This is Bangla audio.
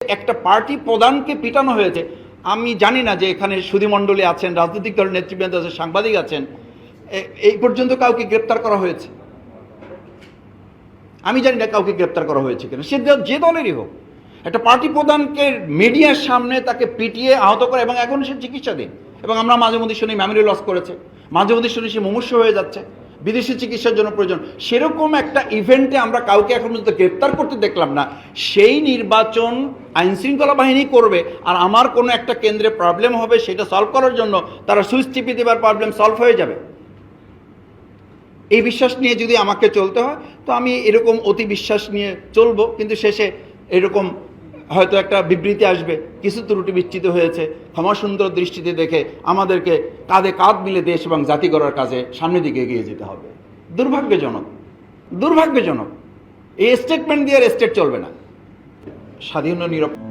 একটা পার্টি প্রধানকে পিটানো হয়েছে। আমি জানি না যে এখানে সুধীমণ্ডলী আছেন, রাজনৈতিক দলের নেতৃবৃন্দ আছেন, সাংবাদিক আছেন এই পর্যন্ত কাউকে গ্রেপ্তার করা হয়েছে। আমি জানি না কাউকে গ্রেপ্তার করা হয়েছে কিনা। সে যে দলেরই হোক। একটা পার্টি প্রধানকে মিডিয়ার সামনে তাকে পিটিয়ে আহত করে এবং এখন সে চিকিৎসাধীন। এবং আমরা মাঝে মধ্যে শুনি মেমোরি লস করেছে। মাঝে মধ্যে শুনি সে মুমূর্ষ হয়ে যাচ্ছে। বিদেশি চিকিৎসার জন্য প্রয়োজন। সেরকম একটা ইভেন্টে আমরা কাউকে এখন পর্যন্ত গ্রেপ্তার করতে দেখলাম না। সেই নির্বাচন আইন শৃঙ্খলা বাহিনী করবে আর আমার কোনো একটা কেন্দ্রে প্রবলেম হবে সেটা সলভ করার জন্য তারা সুইচ টিপে দেবার প্রবলেম সলভ হয়ে যাবে। এই বিশ্বাস নিয়ে যদি আমাকে চলতে হয়, তো আমি এরকম অতি বিশ্বাস নিয়ে চলবো, কিন্তু শেষে এরকম হয়তো একটা বিবৃতি আসবে, কিছু ত্রুটি বিচ্ছিত হয়েছে, ক্ষমা সুন্দর দৃষ্টিতে দেখে আমাদেরকে কাঁধে কাঁধ মিলে দেশ এবং জাতি গড়ার কাজে সামনের দিকে এগিয়ে যেতে হবে। দুর্ভাগ্যজনক দুর্ভাগ্যজনক। এই স্টেটমেন্ট দিয়ে আর স্টেট চলবে না। স্বাধীন ও নিরপ